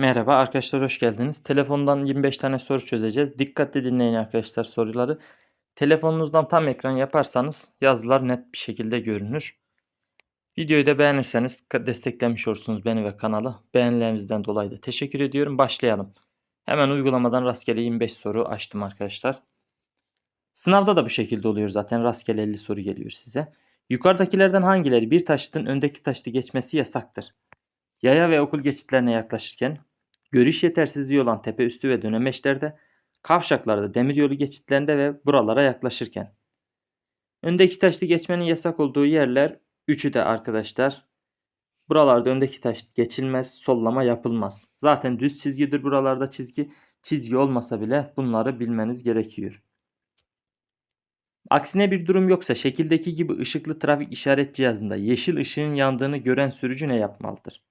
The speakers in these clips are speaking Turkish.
Merhaba arkadaşlar hoş geldiniz. Telefondan 25 tane soru çözeceğiz. Dikkatli dinleyin arkadaşlar soruları. Telefonunuzdan tam ekran yaparsanız yazılar net bir şekilde görünür. Videoyu da beğenirseniz desteklemiş olursunuz beni ve kanalı. Beğenilerinizden dolayı da teşekkür ediyorum. Başlayalım. Hemen uygulamadan rastgele 25 soru açtım arkadaşlar. Sınavda da bu şekilde oluyor zaten. Rastgele 50 soru geliyor size. Yukarıdakilerden hangileri bir taşıtın öndeki taşıtı geçmesi yasaktır? Yaya ve okul geçitlerine yaklaşırken, görüş yetersizliği olan tepe üstü ve dönemeçlerde, kavşaklarda, demiryolu geçitlerinde ve buralara yaklaşırken. Öndeki taşlı geçmenin yasak olduğu yerler üçü de arkadaşlar. Buralarda öndeki taş geçilmez, sollama yapılmaz. Zaten düz çizgidir buralarda çizgi. Çizgi olmasa bile bunları bilmeniz gerekiyor. Aksine bir durum yoksa şekildeki gibi ışıklı trafik işaret cihazında yeşil ışığın yandığını gören sürücü ne yapmalıdır?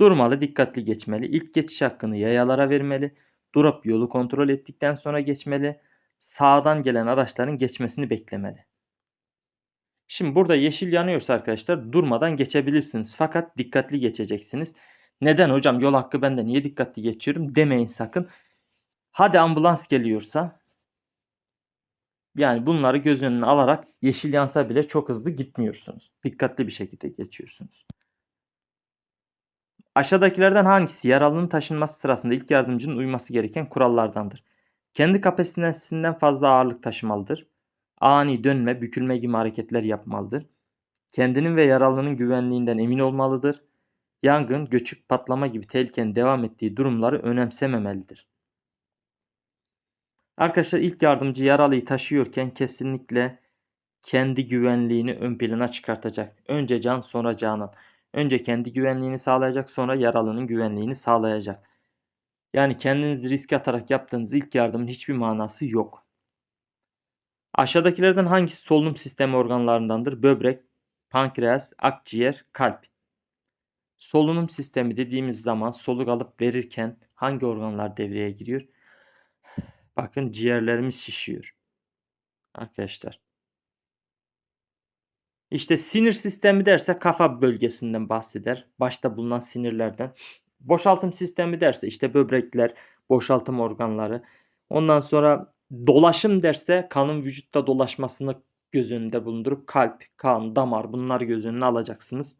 Durmalı, dikkatli geçmeli. İlk geçiş hakkını yayalara vermeli. Durup yolu kontrol ettikten sonra geçmeli. Sağdan gelen araçların geçmesini beklemeli. Şimdi burada yeşil yanıyorsa arkadaşlar durmadan geçebilirsiniz. Fakat dikkatli geçeceksiniz. Neden hocam yol hakkı bende niye dikkatli geçiyorum demeyin sakın. Hadi ambulans geliyorsa yani bunları göz önüne alarak yeşil yansa bile çok hızlı gitmiyorsunuz. Dikkatli bir şekilde geçiyorsunuz. Aşağıdakilerden hangisi yaralının taşınması sırasında ilk yardımcının uyması gereken kurallardandır? Kendi kapasitesinden fazla ağırlık taşımalıdır. Ani dönme, bükülme gibi hareketler yapmalıdır. Kendinin ve yaralının güvenliğinden emin olmalıdır. Yangın, göçük, patlama gibi tehlikenin devam ettiği durumları önemsememelidir. Arkadaşlar ilk yardımcı yaralıyı taşıyorken kesinlikle kendi güvenliğini ön plana çıkartacak. Önce can sonra canan. Önce kendi güvenliğini sağlayacak sonra yaralının güvenliğini sağlayacak. Yani kendinizi riske atarak yaptığınız ilk yardımın hiçbir manası yok. Aşağıdakilerden hangisi solunum sistemi organlarındandır? Böbrek, pankreas, akciğer, kalp. Solunum sistemi dediğimiz zaman soluk alıp verirken hangi organlar devreye giriyor? Bakın ciğerlerimiz şişiyor. Arkadaşlar. İşte sinir sistemi derse kafa bölgesinden bahseder. Başta bulunan sinirlerden. Boşaltım sistemi derse işte böbrekler, boşaltım organları. Ondan sonra dolaşım derse kanın vücutta dolaşmasını göz önünde bulundurup kalp, kan, damar bunları göz önüne alacaksınız.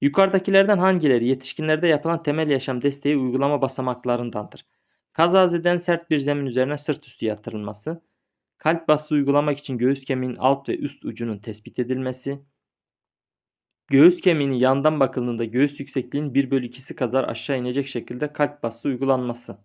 Yukarıdakilerden hangileri yetişkinlerde yapılan temel yaşam desteği uygulama basamaklarındandır? Kazazeden sert bir zemin üzerine sırt üstü yatırılması, kalp basısı uygulamak için göğüs kemiğinin alt ve üst ucunun tespit edilmesi, göğüs kemiğinin yandan bakıldığında göğüs yüksekliğinin 1 bölü 2'si kadar aşağı inecek şekilde kalp basısı uygulanması.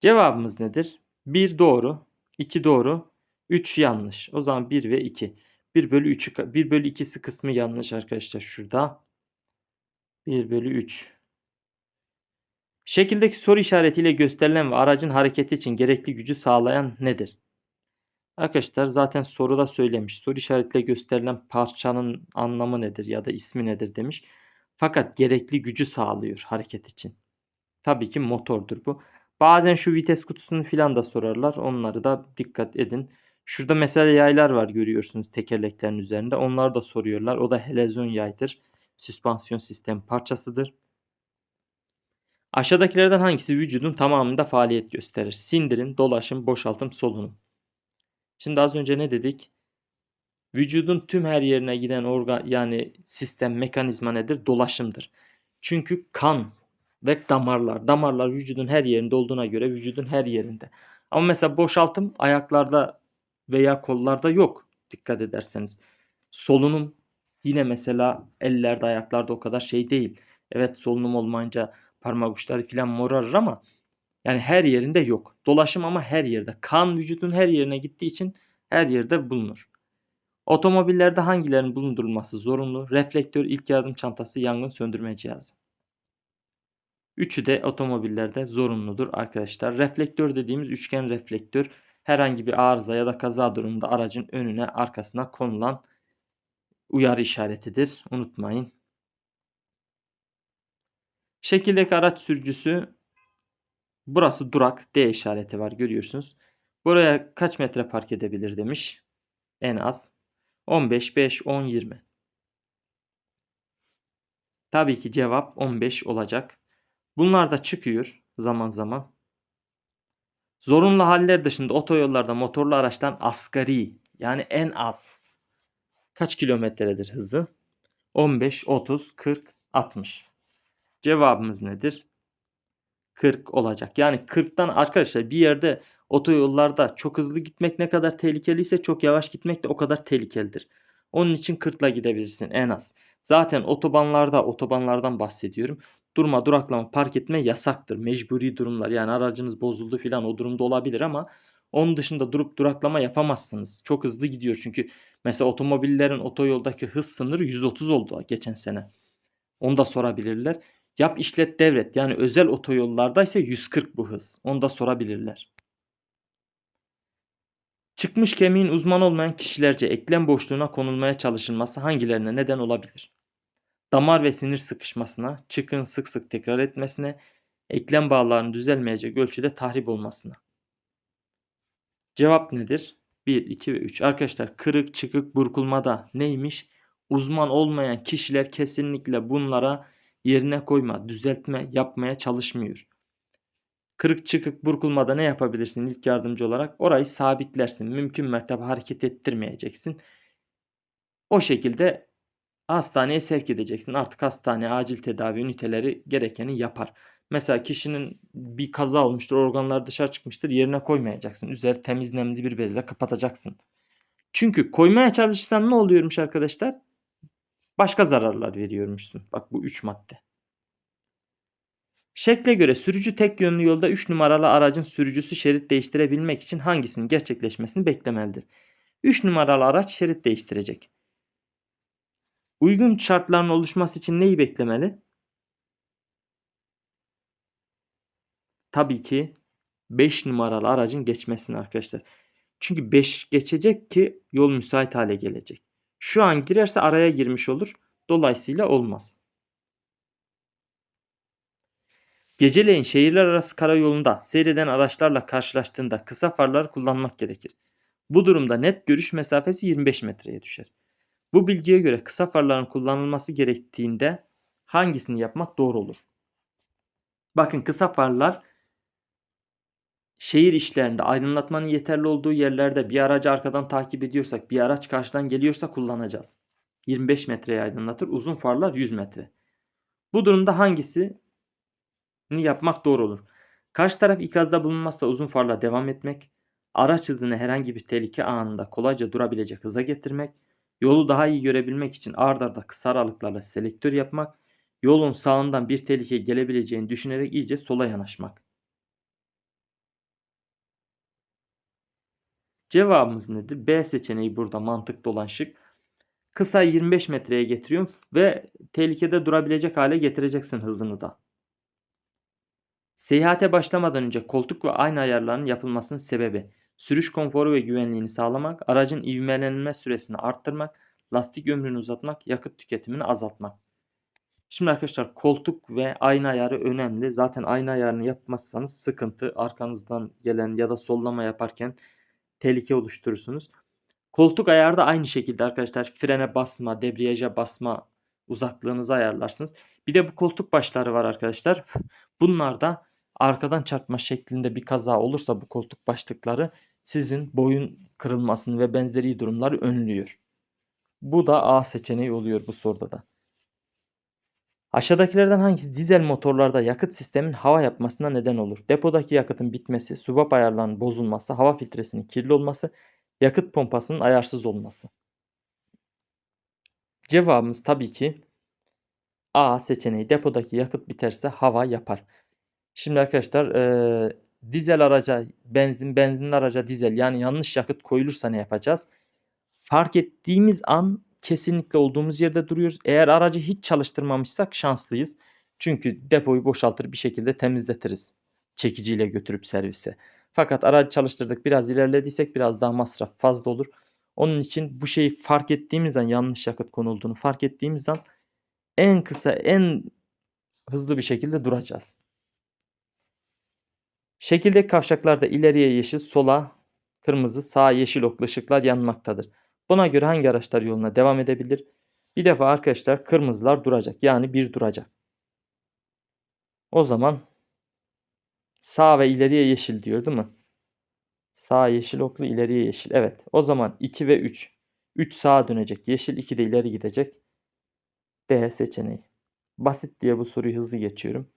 Cevabımız nedir? 1 doğru, 2 doğru, 3 yanlış. O zaman 1 ve 2. 1 bölü 3'ü 1 bölü 2'si kısmı yanlış arkadaşlar şurada. 1 bölü 3. Şekildeki soru işaretiyle gösterilen ve aracın hareketi için gerekli gücü sağlayan nedir? Arkadaşlar zaten soruda söylemiş. Soru işaretiyle gösterilen parçanın anlamı nedir ya da ismi nedir demiş. Fakat gerekli gücü sağlıyor hareket için. Tabii ki motordur bu. Bazen şu vites kutusunu filan da sorarlar. Onları da dikkat edin. Şurada mesela yaylar var görüyorsunuz tekerleklerin üzerinde. Onları da soruyorlar. O da helezon yaydır. Süspansiyon sistem parçasıdır. Aşağıdakilerden hangisi vücudun tamamında faaliyet gösterir? Sindirim, dolaşım, boşaltım, solunum. Şimdi az önce ne dedik? Vücudun tüm her yerine giden organ yani sistem mekanizma nedir? Dolaşımdır. Çünkü kan ve damarlar. Damarlar vücudun her yerinde olduğuna göre vücudun her yerinde. Ama mesela boşaltım ayaklarda veya kollarda yok. Dikkat ederseniz. Solunum yine mesela ellerde ayaklarda o kadar şey değil. Evet solunum olmayınca parmak uçları filan morarır ama yani her yerinde yok. Dolaşım ama her yerde. Kan vücudun her yerine gittiği için her yerde bulunur. Otomobillerde hangilerinin bulundurulması zorunlu? Reflektör, ilk yardım çantası, yangın söndürme cihazı. Üçü de otomobillerde zorunludur arkadaşlar. Reflektör dediğimiz üçgen reflektör herhangi bir arıza ya da kaza durumunda aracın önüne arkasına konulan uyarı işaretidir. Unutmayın. Şekildeki araç sürücüsü burası durak D işareti var görüyorsunuz. Buraya kaç metre park edebilir demiş. En az 15, 5, 10, 20. Tabii ki cevap 15 olacak. Bunlar da çıkıyor zaman zaman. Zorunlu haller dışında otoyollarda motorlu araçtan asgari yani en az kaç kilometredir hızı? 15, 30, 40, 60. Cevabımız nedir? 40 olacak. Yani 40'tan arkadaşlar bir yerde otoyollarda çok hızlı gitmek ne kadar tehlikeliyse çok yavaş gitmek de o kadar tehlikelidir. Onun için 40'la gidebilirsin en az. Zaten otobanlarda otobanlardan bahsediyorum. Durma duraklama park etme yasaktır. Mecburi durumlar yani aracınız bozuldu filan o durumda olabilir ama onun dışında durup duraklama yapamazsınız. Çok hızlı gidiyor çünkü mesela otomobillerin otoyoldaki hız sınırı 130 oldu geçen sene. Onu da sorabilirler. Yap işlet devret yani özel otoyollarda ise 140 bu hız. Onu da sorabilirler. Çıkmış kemiğin uzman olmayan kişilerce eklem boşluğuna konulmaya çalışılması hangilerine neden olabilir? Damar ve sinir sıkışmasına, çıkın sık sık tekrar etmesine, eklem bağlarının düzelmeyecek ölçüde tahrip olmasına. Cevap nedir? 1, 2 ve 3. Arkadaşlar kırık, çıkık, burkulmada neymiş? Uzman olmayan kişiler kesinlikle bunlara yerine koyma, düzeltme yapmaya çalışmıyor. Kırık çıkık burkulmada ne yapabilirsin ilk yardımcı olarak? Orayı sabitlersin. Mümkün mertebe hareket ettirmeyeceksin. O şekilde hastaneye sevk edeceksin. Artık hastane acil tedavi üniteleri gerekeni yapar. Mesela kişinin bir kaza olmuştur, organlar dışarı çıkmıştır, yerine koymayacaksın. Üzeri temiz nemli bir bezle kapatacaksın. Çünkü koymaya çalışırsan ne oluyormuş arkadaşlar? Başka zararlar veriyormuşsun. Bak bu 3 madde. Şekle göre sürücü tek yönlü yolda 3 numaralı aracın sürücüsü şerit değiştirebilmek için hangisinin gerçekleşmesini beklemelidir? 3 numaralı araç şerit değiştirecek. Uygun şartların oluşması için neyi beklemeli? Tabii ki 5 numaralı aracın geçmesini arkadaşlar. Çünkü 5 geçecek ki yol müsait hale gelecek. Şu an girerse araya girmiş olur. Dolayısıyla olmaz. Geceleyin şehirler arası karayolunda seyreden araçlarla karşılaştığında kısa farlar kullanmak gerekir. Bu durumda net görüş mesafesi 25 metreye düşer. Bu bilgiye göre kısa farların kullanılması gerektiğinde hangisini yapmak doğru olur? Bakın kısa farlar şehir işlerinde aydınlatmanın yeterli olduğu yerlerde bir aracı arkadan takip ediyorsak, bir araç karşıdan geliyorsa kullanacağız. 25 metreye aydınlatır. Uzun farlar 100 metre. Bu durumda hangisini yapmak doğru olur? Karşı taraf ikazda bulunmazsa uzun farla devam etmek, araç hızını herhangi bir tehlike anında kolayca durabilecek hıza getirmek, yolu daha iyi görebilmek için ard arda kısa aralıklarla selektör yapmak, yolun sağından bir tehlike gelebileceğini düşünerek iyice sola yanaşmak. Cevabımız nedir? B seçeneği burada mantıklı olan şık. Kısa 25 metreye getiriyorum ve tehlikede durabilecek hale getireceksin hızını da. Seyahate başlamadan önce koltuk ve ayna ayarlarının yapılmasının sebebi sürüş konforu ve güvenliğini sağlamak, aracın ivmelenme süresini arttırmak, lastik ömrünü uzatmak, yakıt tüketimini azaltmak. Şimdi arkadaşlar koltuk ve ayna ayarı önemli. Zaten ayna ayarını yapmazsanız sıkıntı arkanızdan gelen ya da sollama yaparken tehlike oluşturursunuz. Koltuk ayarı da aynı şekilde arkadaşlar frene basma, debriyaja basma uzaklığınızı ayarlarsınız. Bir de bu koltuk başları var arkadaşlar. Bunlar da arkadan çarpma şeklinde bir kaza olursa bu koltuk başlıkları sizin boyun kırılmasını ve benzeri durumları önlüyor. Bu da A seçeneği oluyor bu soruda da. Aşağıdakilerden hangisi dizel motorlarda yakıt sistemin hava yapmasına neden olur? Depodaki yakıtın bitmesi, subap ayarlarının bozulması, hava filtresinin kirli olması, yakıt pompasının ayarsız olması. Cevabımız tabii ki A seçeneği. Depodaki yakıt biterse hava yapar. Şimdi arkadaşlar e, dizel araca benzin, benzinli araca dizel yani yanlış yakıt koyulursa ne yapacağız? Fark ettiğimiz an kesinlikle olduğumuz yerde duruyoruz. Eğer aracı hiç çalıştırmamışsak şanslıyız. Çünkü depoyu boşaltır bir şekilde temizletiriz. Çekiciyle götürüp servise. Fakat aracı çalıştırdık biraz ilerlediysek biraz daha masraf fazla olur. Onun için bu şeyi fark ettiğimiz an yanlış yakıt konulduğunu fark ettiğimiz an en kısa en hızlı bir şekilde duracağız. Şekildeki kavşaklarda ileriye yeşil, sola kırmızı, sağa yeşil oklu ışıklar yanmaktadır. Buna göre hangi araçlar yoluna devam edebilir? Bir defa arkadaşlar kırmızılar duracak. Yani bir duracak. O zaman sağ ve ileriye yeşil diyor değil mi? Sağ yeşil oklu ileriye yeşil. Evet. O zaman 2 ve 3. 3 sağa dönecek. Yeşil 2 de ileri gidecek. D seçeneği. Basit diye bu soruyu hızlı geçiyorum.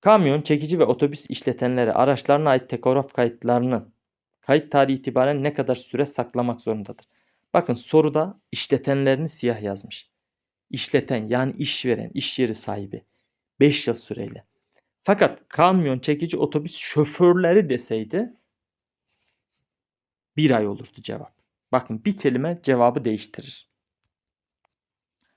Kamyon, çekici ve otobüs işletenlere araçlarına ait tekograf kayıtlarını kayıt tarihi itibaren ne kadar süre saklamak zorundadır? Bakın soruda işletenlerini siyah yazmış. İşleten yani işveren, iş yeri sahibi 5 yıl süreyle. Fakat kamyon, çekici, otobüs şoförleri deseydi bir ay olurdu cevap. Bakın bir kelime cevabı değiştirir.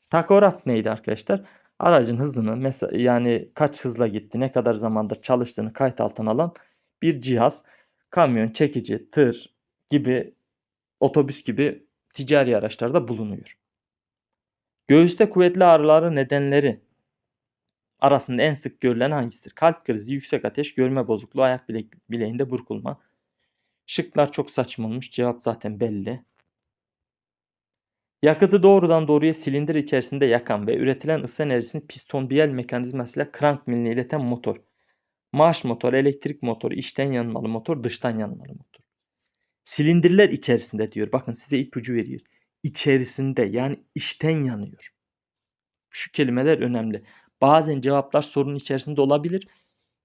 Takograf neydi arkadaşlar? Aracın hızını mesela yani kaç hızla gitti, ne kadar zamandır çalıştığını kayıt altına alan bir cihaz. Kamyon, çekici, tır gibi otobüs gibi ticari araçlarda bulunuyor. Göğüste kuvvetli ağrıları nedenleri arasında en sık görülen hangisidir? Kalp krizi, yüksek ateş, görme bozukluğu, ayak bileğinde burkulma. Şıklar çok saçma. Cevap zaten belli. Yakıtı doğrudan doğruya silindir içerisinde yakan ve üretilen ısı enerjisini piston biyel mekanizmasıyla crank miline ileten motor. Marş motor, elektrik motor, içten yanmalı motor, dıştan yanmalı motor. Silindirler içerisinde diyor. Bakın size ipucu veriyor. İçerisinde yani içten yanıyor. Şu kelimeler önemli. Bazen cevaplar sorunun içerisinde olabilir.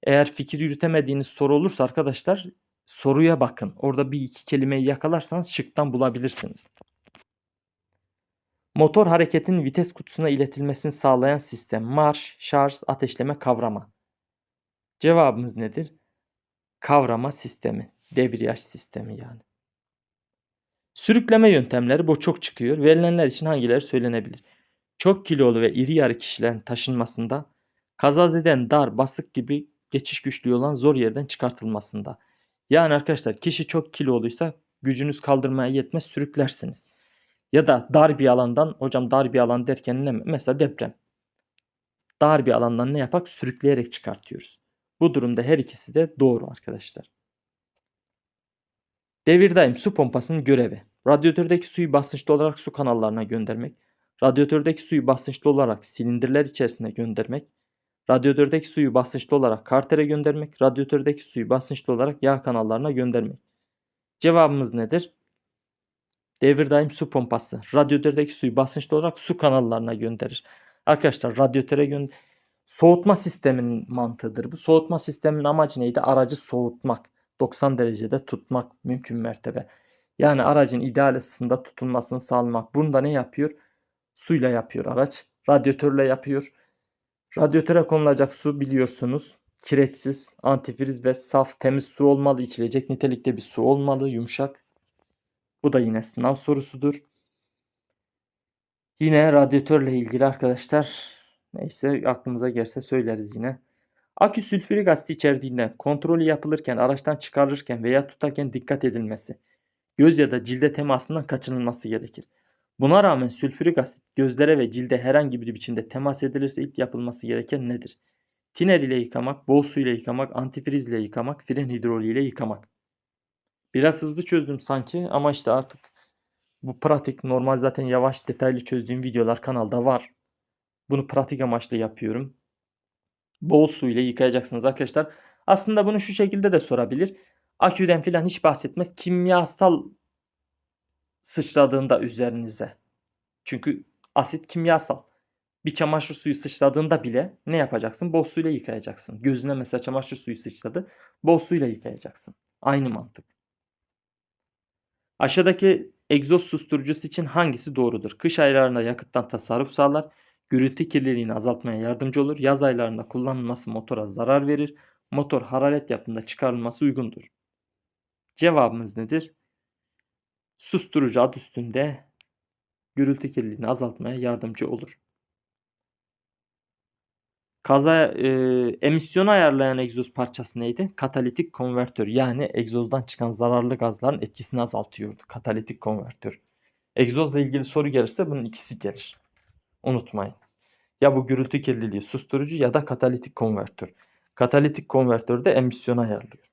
Eğer fikir yürütemediğiniz soru olursa arkadaşlar soruya bakın. Orada bir iki kelimeyi yakalarsanız şıktan bulabilirsiniz. Motor hareketin vites kutusuna iletilmesini sağlayan sistem marş, şarj, ateşleme, kavrama. Cevabımız nedir? Kavrama sistemi, debriyaj sistemi yani. Sürükleme yöntemleri bu çok çıkıyor. Verilenler için hangileri söylenebilir? Çok kilolu ve iri yarı kişilerin taşınmasında, kazazeden dar, basık gibi geçiş güçlüğü olan zor yerden çıkartılmasında. Yani arkadaşlar kişi çok kiloluysa gücünüz kaldırmaya yetmez sürüklersiniz. Ya da dar bir alandan hocam dar bir alan derken ne mesela deprem. Dar bir alandan ne yapak? Sürükleyerek çıkartıyoruz. Bu durumda her ikisi de doğru arkadaşlar. Devir daim su pompasının görevi. Radyatördeki suyu basınçlı olarak su kanallarına göndermek. Radyatördeki suyu basınçlı olarak silindirler içerisine göndermek. Radyatördeki suyu basınçlı olarak kartere göndermek. Radyatördeki suyu basınçlı olarak yağ kanallarına göndermek. Cevabımız nedir? Devir daim su pompası. Radyatördeki suyu basınçlı olarak su kanallarına gönderir. Arkadaşlar radyatöre gönder soğutma sisteminin mantığıdır. Bu soğutma sisteminin amacı neydi? Aracı soğutmak. 90 derecede tutmak mümkün mertebe. Yani aracın ideal ısısında tutulmasını sağlamak. Bunu da ne yapıyor? Suyla yapıyor araç. Radyatörle yapıyor. Radyatöre konulacak su biliyorsunuz kireçsiz, antifriz ve saf temiz su olmalı. içilecek nitelikte bir su olmalı, yumuşak. Bu da yine sınav sorusudur. Yine radyatörle ilgili arkadaşlar neyse aklımıza gelse söyleriz yine. Akü sülfürik asit içerdiğinden kontrolü yapılırken, araçtan çıkarılırken veya tutarken dikkat edilmesi. Göz ya da cilde temasından kaçınılması gerekir. Buna rağmen sülfürik asit gözlere ve cilde herhangi bir biçimde temas edilirse ilk yapılması gereken nedir? Tiner ile yıkamak, bol su ile yıkamak, antifriz ile yıkamak, fren hidroliği ile yıkamak. Biraz hızlı çözdüm sanki ama işte artık bu pratik normal zaten yavaş detaylı çözdüğüm videolar kanalda var. Bunu pratik amaçlı yapıyorum. Bol su ile yıkayacaksınız arkadaşlar. Aslında bunu şu şekilde de sorabilir. Aküden filan hiç bahsetmez. Kimyasal sıçradığında üzerinize. Çünkü asit kimyasal. Bir çamaşır suyu sıçradığında bile ne yapacaksın? Bol suyla yıkayacaksın. Gözüne mesela çamaşır suyu sıçradı. Bol suyla yıkayacaksın. Aynı mantık. Aşağıdaki egzoz susturucusu için hangisi doğrudur? Kış aylarında yakıttan tasarruf sağlar. Gürültü kirliliğini azaltmaya yardımcı olur. Yaz aylarında kullanılması motora zarar verir. Motor hararet yaptığında çıkarılması uygundur. Cevabımız nedir? Susturucu adı üstünde gürültü kirliliğini azaltmaya yardımcı olur. Kaza e, emisyonu ayarlayan egzoz parçası neydi? Katalitik konvertör. Yani egzozdan çıkan zararlı gazların etkisini azaltıyordu. Katalitik konvertör. Egzozla ilgili soru gelirse bunun ikisi gelir. Unutmayın. Ya bu gürültü kirliliği susturucu ya da katalitik konvertör. Katalitik konvertör de emisyonu ayarlıyor.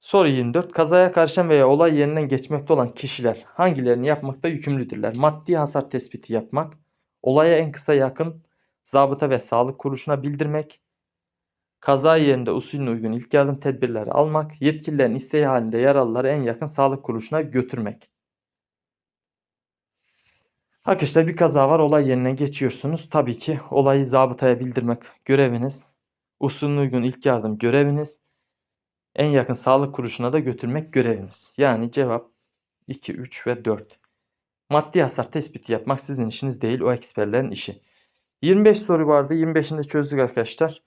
Soru 24. Kazaya karışan veya olay yerinden geçmekte olan kişiler hangilerini yapmakta yükümlüdürler? Maddi hasar tespiti yapmak, olaya en kısa yakın zabıta ve sağlık kuruluşuna bildirmek, kaza yerinde usulüne uygun ilk yardım tedbirleri almak, yetkililerin isteği halinde yaralıları en yakın sağlık kuruluşuna götürmek. Arkadaşlar bir kaza var olay yerine geçiyorsunuz. Tabii ki olayı zabıtaya bildirmek göreviniz. Usulüne uygun ilk yardım göreviniz. En yakın sağlık kuruluşuna da götürmek göreviniz. Yani cevap 2, 3 ve 4. Maddi hasar tespiti yapmak sizin işiniz değil o eksperlerin işi. 25 soru vardı. 25'ini de çözdük arkadaşlar.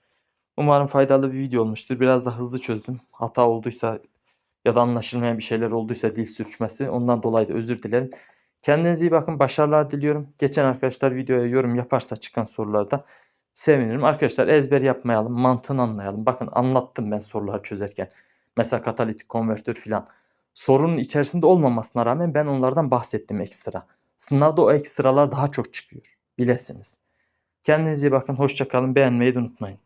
Umarım faydalı bir video olmuştur. Biraz da hızlı çözdüm. Hata olduysa ya da anlaşılmayan bir şeyler olduysa dil sürçmesi ondan dolayı da özür dilerim. Kendinize iyi bakın. Başarılar diliyorum. Geçen arkadaşlar videoya yorum yaparsa çıkan sorularda sevinirim. Arkadaşlar ezber yapmayalım. Mantığını anlayalım. Bakın anlattım ben soruları çözerken. Mesela katalitik konvertör filan. Sorunun içerisinde olmamasına rağmen ben onlardan bahsettim ekstra. Sınavda o ekstralar daha çok çıkıyor. Bilesiniz. Kendinize iyi bakın. Hoşça kalın. Beğenmeyi de unutmayın.